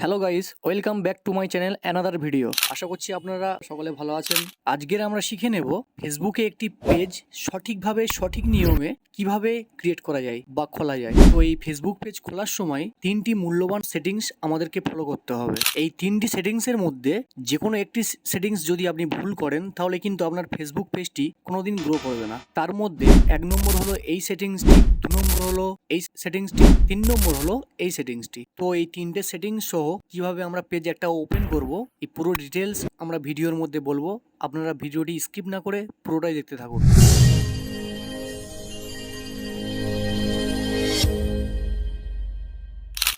Hello guys welcome back to my channel another video আশা করছি আপনারা সকলে ভালো আছেন। আজকের আমরা শিখে নেব ফেসবুকে একটি পেজ সঠিকভাবে সঠিক নিয়মে কীভাবে ক্রিয়েট করা যায় বা খোলা যায়। তো এই ফেসবুক পেজ খোলার সময় তিনটি মূল্যবান সেটিংস আমাদেরকে ফলো করতে হবে। এই তিনটি সেটিংসের মধ্যে যে কোনো একটি সেটিংস যদি আপনি ভুল করেন, তাহলে কিন্তু আপনার ফেসবুক পেজটি কোনোদিন গ্রো করবে না। তার মধ্যে এক নম্বর হলো এই সেটিংসটি দু নম্বর হলো এই সেটিংসটি তিন নম্বর হলো এই সেটিংসটি তো এই তিনটে সেটিংস সহ কীভাবে আমরা পেজ একটা ওপেন করব, এই পুরো ডিটেলস আমরা ভিডিওর মধ্যে বলব। আপনারা ভিডিওটি স্কিপ না করে পুরোটাই দেখতে থাকুন।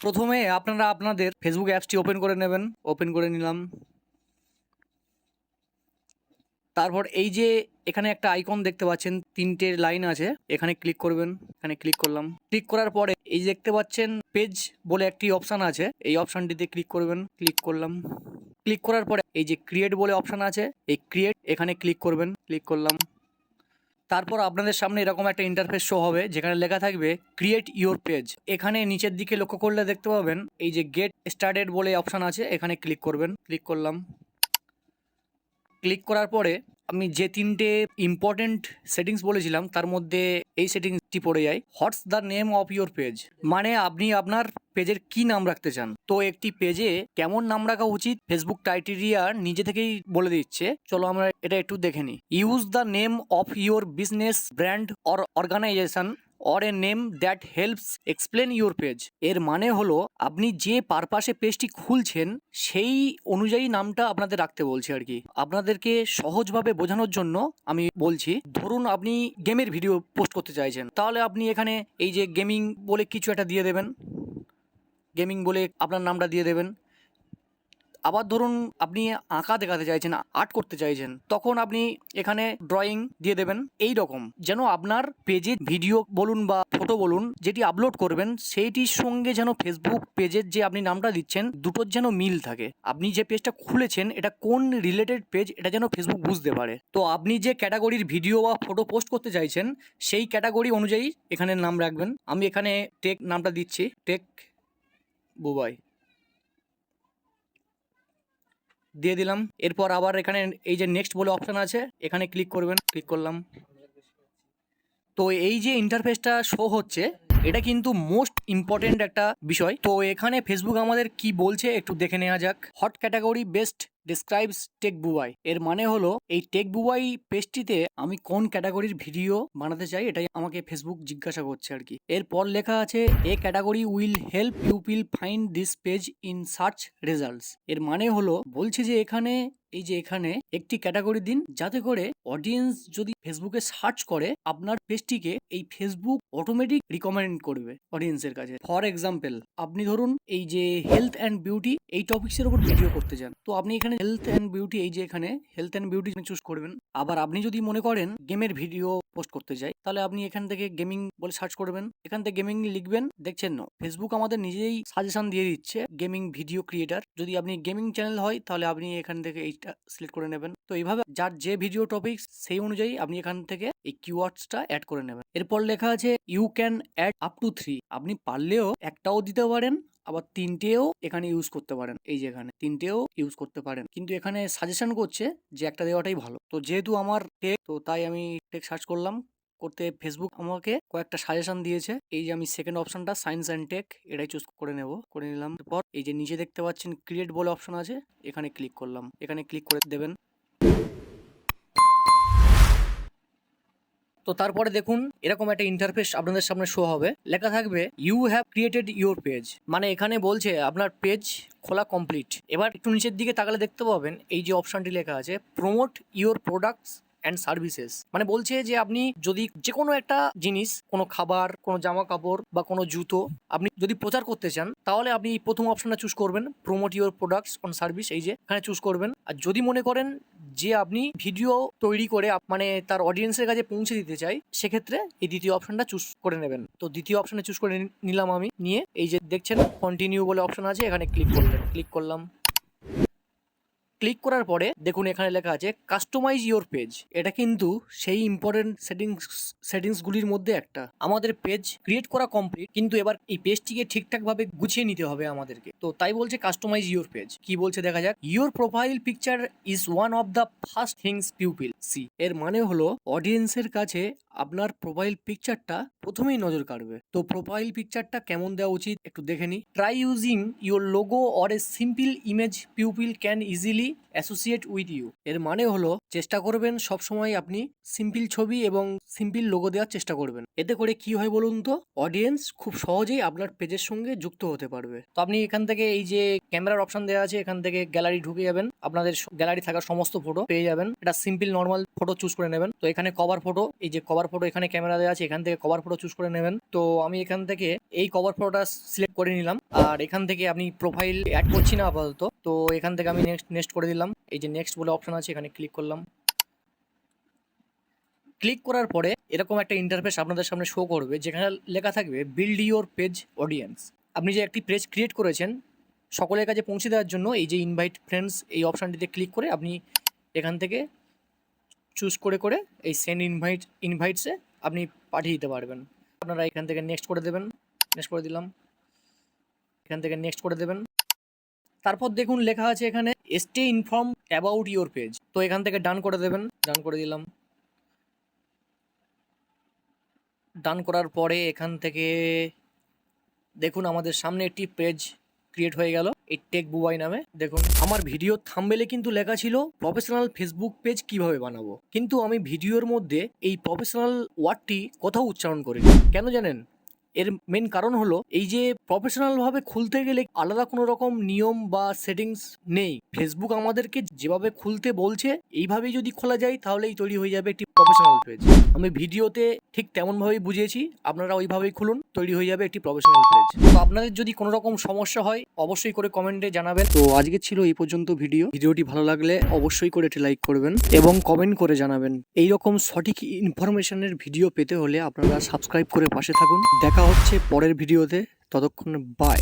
প্রথমে আপনারা আপনাদের ফেসবুক অ্যাপসটি ওপেন করে নেবেন। ওপেন করে নিলাম। তারপর এই যে এখানে একটা আইকন দেখতে পাচ্ছেন, তিনটে লাইন আছে। এখানে ক্লিক করবেন, এখানে ক্লিক করলাম। ক্লিক করার পরে এই দেখতে পাচ্ছেন পেজ বলে একটি অপশান আছে। এই অপশানটিতে ক্লিক করবেন ক্লিক করলাম। ক্লিক করার পরে এই যে ক্রিয়েট বলে অপশান আছে, এই ক্রিয়েট এখানে ক্লিক করবেন ক্লিক করলাম। তারপর আপনাদের সামনে এরকম একটা ইন্টারফেস শো হবে, যেখানে লেখা থাকবে ক্রিয়েট ইউর পেজ এখানে নিচের দিকে লক্ষ্য করলে দেখতে পাবেন, এই যে গেট স্টার্টেড বলে অপশান আছে, এখানে ক্লিক করবেন ক্লিক করলাম। ক্লিক করার পরে আমি যে তিনটে ইম্পর্টেন্ট সেটিংস বলেছিলাম, তার মধ্যে এই সেটিংসটি পড়ে যায় what's the name of your page মানে আপনি আপনার পেজের কি নাম রাখতে চান? তো একটি পেজে কেমন নাম রাখা উচিত? ফেসবুক ক্রাইটেরিয়া নিজে থেকেই বলে দিচ্ছে। চলো আমরা এটা একটু দেখে নিই। Use the name of your business brand or organisation or a name that helps explain your page এর মানে হলো, আপনি যে পারপাসে পেজটি খুলছেন, সেই অনুযায়ী নামটা আপনাদের রাখতে বলছি আর কি। আপনাদেরকে সহজভাবে বোঝানোর জন্য আমি বলছি, ধরুন আপনি গেমের ভিডিও পোস্ট করতে চাইছেন। তাহলে আপনি এখানে এই যে গেমিং বলে কিছু একটা দিয়ে দেবেন। গেমিং বলে আপনার নামটা দিয়ে দেবেন। আবার ধরুন আপনি আঁকা দেখাতে চাইছেন, আর্ট করতে চাইছেন, তখন আপনি এখানে ড্রয়িং দিয়ে দেবেন। এই রকম যেন আপনার পেজে ভিডিও বলুন বা ফটো বলুন, যেটি আপলোড করবেন, সেইটির সঙ্গে যেন ফেসবুক পেজের যে আপনি নামটা দিচ্ছেন, দুটোর যেন মিল থাকে। আপনি যে পেজটা খুলেছেন, এটা কোন রিলেটেড পেজ এটা যেন ফেসবুক বুঝতে পারে। তো আপনি যে ক্যাটাগরির ভিডিও বা ফটো পোস্ট করতে চাইছেন, সেই ক্যাটাগরি অনুযায়ী এখানে নাম রাখবেন। আমি এখানে টেক নামটা দিচ্ছি টেক বুবাই দিয়ে দিলাম। এরপর আবার এখানে এই যে নেক্সট বলে অপশান আছে, এখানে ক্লিক করবেন ক্লিক করলাম। তো এই যে ইন্টারফেসটা শো হচ্ছে, এটা কিন্তু মোস্ট ইম্পর্টেন্ট একটা বিষয়। তো এখানে ফেসবুক আমাদের কি বলছে একটু দেখে নেওয়া যাক। What category best describes take বুয়াই এর মানে হলো, এই টেক বুয়াই পেজটিতে আমি কোন ক্যাটাগরির ভিডিও বানাতে চাই এটাই আমাকে ফেসবুক জিজ্ঞাসা করছে আর কি। এরপর লেখা আছে, a category will help people find this page in search results এর মানে হলো, বলছে যে এখানে এই যে এখানে একটি ক্যাটাগরি দিন, যাতে করে অডিয়েন্স যদি ফেসবুকে সার্চ করে, আপনার পেজটিকে এই ফেসবুক অটোমেটিক রিকমেন্ড করবে অডিয়েন্সের কাছে। ফর এক্সাম্পল আপনি ধরুন এই যে হেলথ অ্যান্ড বিউটি এই টপিক্সের উপর ভিডিও করতে চান তো আপনি এখানে হেলথ অ্যান্ড বিউটি এই যে এখানে হেলথ অ্যান্ড বিউটি চুজ করবেন। আবার আপনি যদি মনে করেন গেমের ভিডিও পোস্ট করতে চাই তাহলে আপনি এখান থেকে গেমিং বলে সার্চ করবেন। এখান থেকে গেমিং লিখবেন, দেখছেন না ফেসবুক আমাদের নিজেই সাজেশন দিয়ে দিচ্ছে গেমিং ভিডিও ক্রিয়েটার যদি আপনি গেমিং চ্যানেল হয়, তাহলে আপনি এখান থেকে এইটা সিলেক্ট করে নেবেন। তো এইভাবে যার যে ভিডিও টপিক সেই অনুযায়ী আপনি এখান থেকে এই কিওয়ার্ডসটা অ্যাড করে নেবেন। এরপর লেখা আছে you can add up to three আপনি পারলেও একটাও দিতে পারেন, আবার তিনটেও এখানে ইউজ করতে পারেন। এই যে এখানে তিনটেও ইউজ করতে পারেন। কিন্তু এখানে সাজেশন করছে যে একটা দেওয়াটাই ভালো। তো যেহেতু আমার টেক তো তাই আমি টেক সার্চ করলাম। করতে ফেসবুক আমাকে কয়েকটা সাজেশন দিয়েছে। এই যে আমি সেকেন্ড অপশনটা সায়েন্স অ্যান্ড টেক এটাই চুজ করে নেব, করে নিলাম। পর এই যে নিচে দেখতে পাচ্ছেন ক্রিয়েট বলে অপশন আছে, এখানে ক্লিক করলাম। এখানে ক্লিক করে দেবেন। তো তারপরে দেখুন, এরকম একটা ইন্টারফেস আপনাদের সামনে শো হবে। লেখা থাকবে you have created your page মানে এখানে বলছে, আপনার পেজ খোলা কমপ্লিট এবার একটু নিচের দিকে তাকালে দেখতে পাবেন, এই যে অপশনটি লেখা আছে promote your products and services মানে বলছে যে আপনি যদি যে কোনো একটা জিনিস, কোনো খাবার, কোনো জামা কাপড় বা কোনো জুতো আপনি যদি প্রচার করতে চান, তাহলে আপনি প্রথম অপশনটা চুজ করবেন। Promote your products on service এই যে এখানে চুজ করবেন। আর যদি মনে করেন যে আপনি ভিডিও তৈরি করে মানে তার অডিয়েন্সের কাছে পৌঁছে দিতে চাই, সেক্ষেত্রে এই দ্বিতীয় অপশনটা চুজ করে নেবেন। তো দ্বিতীয় অপশনে চুজ করে নিলাম আমি। নিয়ে এই যে দেখছেন কন্টিনিউ বলে অপশন আছে, এখানে ক্লিক করলেন। ক্লিক করলাম। ক্লিক করার পরে দেখুন এখানে লেখা আছে কাস্টমাইজ ইওর পেজ এটা কিন্তু সেই ইম্পর্টেন্ট সেটিংস সেটিংসগুলির মধ্যে একটা। আমাদের পেজ ক্রিয়েট করা কমপ্লিট কিন্তু এবার এই পেজটিকে ঠিকঠাকভাবে গুছিয়ে নিতে হবে আমাদেরকে। তো তাই বলছে কাস্টমাইজ ইওর পেজ কি বলছে দেখা যাক? Your profile picture is one of the first things people see এর মানে হলো অডিয়েন্সের কাছে আপনার প্রোফাইল পিকচারটা প্রথমেই নজর কাড়বে। তো প্রোফাইল পিকচারটা কেমন দেওয়া উচিত একটু দেখে নি try using your logo or a simple image people can easily associate with you এর মানে হলো, চেষ্টা করবেন সবসময় আপনি সিম্পল ছবি এবং সিম্পল লোগো দেওয়ার চেষ্টা করবেন। এতে করে কি হয় বলুন তো? অডিয়েন্স খুব সহজেই আপনার পেজের সঙ্গে যুক্ত হতে পারবে। তো আপনি এখান থেকে এই যে ক্যামেরার অপশন দেওয়া আছে, এখান থেকে গ্যালারি ঢুকে যাবেন। আপনাদের গ্যালারি থাকা সমস্ত ফটো পেয়ে যাবেন। এটা সিম্পল নর্মাল ফটো চুজ করে নেবেন। তো এখানে কভার ফটো এই যে কভার ফটো এখানে ক্যামেরা দেওয়া আছে, এখান থেকে কভার ফটো চুজ করে নেবেন। তো আমি এখান থেকে এই কভার ফটোটা সিলেক্ট করে নিলাম। আর এখান থেকে আপনি প্রোফাইল অ্যাড করছি না আপাতত। তো এখান থেকে আমি নেক্সট নেক্সট করে দিলাম। এই যে নেক্সট বলে অপশন আছে, এখানে ক্লিক করলাম। ক্লিক করার পরে এরকম একটা ইন্টারফেস আপনাদের সামনে শো করবে, যেখানে লেখা থাকবে বিল্ড ইওর পেজ অডিয়েন্স আপনি যে একটি পেজ ক্রিয়েট করেছেন, সকলের কাছে পৌঁছে দেওয়ার জন্য এই যে ইনভাইট ফ্রেন্ডস এই অপশানটিতে ক্লিক করে আপনি এখান থেকে চুজ করে করে এই সেন্ড ইনভাইট ইনভাইটসে আপনি পাঠিয়ে দিতে পারবেন। আপনারা এখান থেকে নেক্সট করে দেবেন। নেক্সট করে দিলাম। এখান থেকে নেক্সট করে দেবেন। তারপর দেখুন লেখা আছে এখানে stay informed about your page তো এখান থেকে ডান করে দেবেন। ডান করে দিলাম। ডান করার পরে এখান থেকে দেখুন আমাদের সামনে একটি পেজ ক্রিয়েট হয়ে গেল এই টেক বুবাই নামে। দেখুন, আমার ভিডিও থাম্বেলে কিন্তু লেখা ছিল প্রফেশনাল ফেসবুক পেজ কীভাবে বানাবো? কিন্তু আমি ভিডিওর মধ্যে এই প্রফেশনাল ওয়ার্ডটি কোথাও উচ্চারণ করিনি। কেন জানেন? এর মেন কারণ হলো, এই যে প্রফেশনাল ভাবে খুলতে গেলে আলাদা কোনো রকম নিয়ম বা সেটিংস নেই। ফেসবুক আমাদেরকে যেভাবে খুলতে বলছে, এইভাবেই যদি খোলা যায়, তাহলেই তৈরি হয়ে যাবে একটি প্রফেশনাল পেজ আমি ভিডিওতে ঠিক তেমনভাবেই বুঝিয়েছি, আপনারা ওইভাবেই খুলুন, তৈরি হয়ে যাবে একটি প্রফেশনাল পেজ তো আপনাদের যদি কোনো রকম সমস্যা হয়, অবশ্যই করে কমেন্টে জানাবেন। তো আজকে ছিল এই পর্যন্ত ভিডিও। ভিডিওটি ভালো লাগলে অবশ্যই করে একটি লাইক করবেন এবং কমেন্ট করে জানাবেন। এই রকম সঠিক ইনফরমেশনের ভিডিও পেতে হলে আপনারা সাবস্ক্রাইব করে পাশে থাকুন। দেখা হচ্ছে পরের ভিডিওতে ততক্ষণ বাই